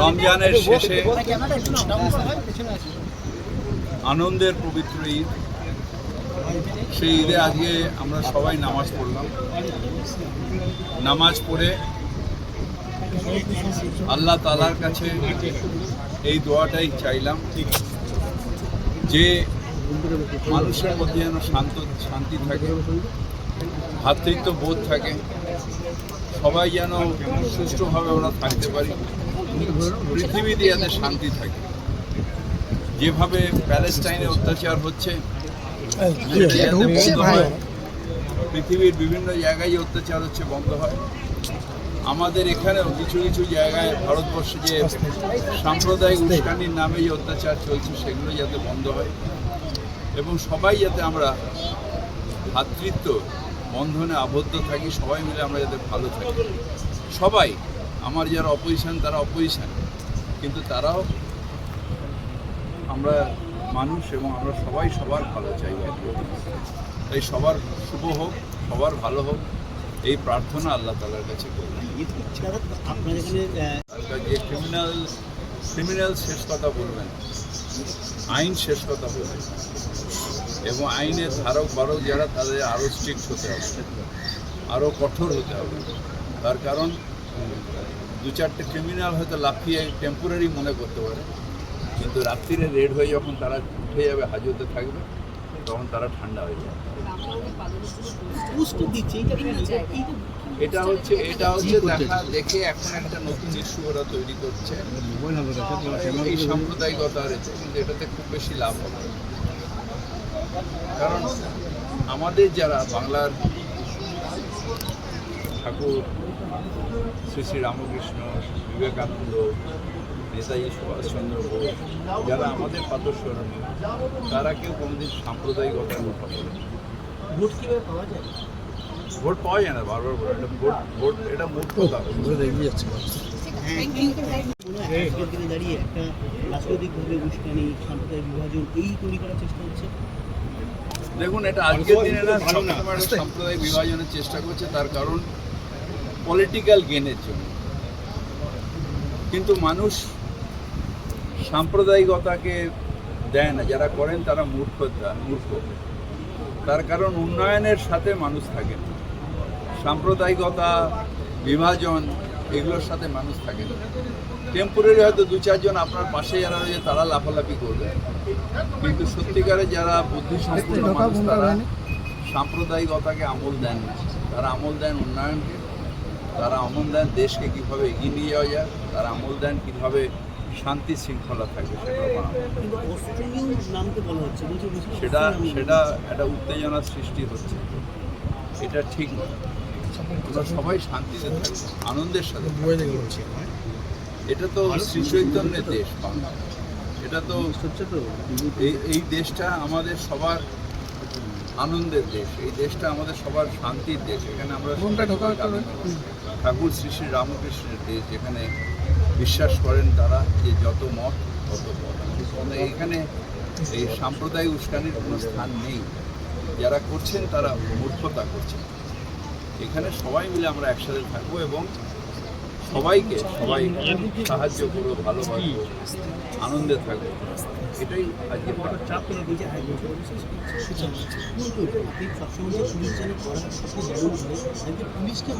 রমজানের শেষে আনন্দের পবিত্র ঈদ। সেই ঈদে আজকে আমরা সবাই নামাজ পড়লাম। নামাজ পড়ে আল্লাহ তালার কাছে এই দোয়াটাই চাইলাম যে মানুষের মধ্যে যেন শান্ত শান্তি থাকে ভাতৃত্ব বোধ থাকে। সবাই যেন সুষ্ঠুভাবে আমরা থাকতে পারি। পৃথিবীতে যাতে শান্তি থাকে। যেভাবে প্যালেস্টাইনে অত্যাচার হচ্ছে পৃথিবীর বিভিন্ন জায়গায় অত্যাচার হচ্ছে বন্ধ হয়। আমাদের এখানেও কিছু কিছু জায়গায় ভারতবর্ষে যে সাম্প্রদায়িক উস্কানির নামে যে অত্যাচার চলছে সেগুলো যাতে বন্ধ হয়। এবং সবাই যাতে আমরা ভ্রাতৃত্ব বন্ধনে আবদ্ধ থাকি, সবাই মিলে আমরা যাতে ভালো থাকি। সবাই, আমার যারা অপোজিশন তারা অপোজিশন কিন্তু তারাও আমরা মানুষ এবং আমরা সবাই সবার ভালো চাই তাই সবার শুভ হোক, সবার ভালো হোক, এই প্রার্থনা আল্লাহ তালার কাছে যে ক্রিমিনাল ক্রিমিনাল শেষ কথা বলবেন, আইন শেষ কথা বলবেন। এবং আইনের ধারক বারক যারা তাদের আরও স্ট্রিক্ট হতে হবে আরও কঠোর হতে হবে। তার কারণ দু চারটে ক্রিমিনাল হয়তো লাফিয়ে টেম্পোরারি মনে করতে পারে কিন্তু রাত্রিরে রেড হয়ে যখন তারা উঠে যাবে হাজতে থাকবে তখন তারা ঠান্ডা হয়ে যাবে। এটা হচ্ছে এটা হচ্ছে দেখা দেখে এখন একটা নতুন ইস্যু ওরা তৈরি করছে। এই সাম্প্রদায়িকতা রয়েছে কিন্তু এটাতে খুব বেশি লাভ হবে না। কারণ আমাদের যারা বাংলার ঠাকুর শ্রী শ্রী রামকৃষ্ণ বিবেকানন্দ নেতাজি সুভাষচন্দ্র বোস যারা আমাদের পাদস্মরণীয় তারা কেউ কোনোদিন সাম্প্রদায়িকতার কথা বলে। ভোট কীভাবে পাওয়া যায় ভোট পাওয়া যায় না বারবার বলে এটা ভোট ভোট এটা মনে হয় আজকের দিনে দাঁড়িয়ে একটা রাজনৈতিকভাবে উস্কানি সাম্প্রদায়িক বিভাজন এই তৈরি করার চেষ্টা হচ্ছে দেখুন এটা আজকের দিনে না সাম্প্রদায়িক বিভাজনের চেষ্টা করছে তার কারণ পলিটিক্যাল গেনের জন্য। কিন্তু মানুষ সাম্প্রদায়িকতাকে দেয় না যারা করেন তারা মূর্খতা মূর্খ। তার কারণ উন্নয়নের সাথে মানুষ থাকে না। সাম্প্রদায়িকতা বিভাজন এগুলোর সাথে মানুষ থাকে না। টেম্পোরারি হয়তো দু চারজন আপনার পাশে যারা রয়েছে তারা লাফালাফি করবে। কিন্তু সত্যিকারে যারা বুদ্ধি সম্পূর্ণ মানুষ তারা সাম্প্রদায়িকতাকে আমল দেন তারা আমল দেন উন্নয়নকে। তারা আমল দেন দেশকে কীভাবে এগিয়ে নিয়ে যাওয়া যায়। তারা আমল দেন কীভাবে শান্তি শৃঙ্খলা থাকবে সেটা সেটা একটা উত্তেজনার সৃষ্টি হচ্ছে। এটা ঠিক না আমরা সবাই শান্তিতে আনন্দের সাথে এটা তো শ্রী চৈতন্যের দেশ বাংলা। এটা তো এই এই দেশটা আমাদের সবার আনন্দের দেশ এই দেশটা আমাদের সবার শান্তির দেশ। এখানে আমরা ঠাকুর শ্রী শ্রী রামকৃষ্ণের দেশ যেখানে বিশ্বাস করেন তারা যে যত মত তত পথ মানে এখানে এই সাম্প্রদায়িক উস্কানির কোনো স্থান নেই। যারা করছেন তারা মূর্খতা করছেন। এখানে সবাই মিলে আমরা একসাথে থাকব এবং সবাইকে, সবাই সাহায্য করব, ভালোবাসবো, আনন্দে থাকব। এটাই আজকে পুলিশকে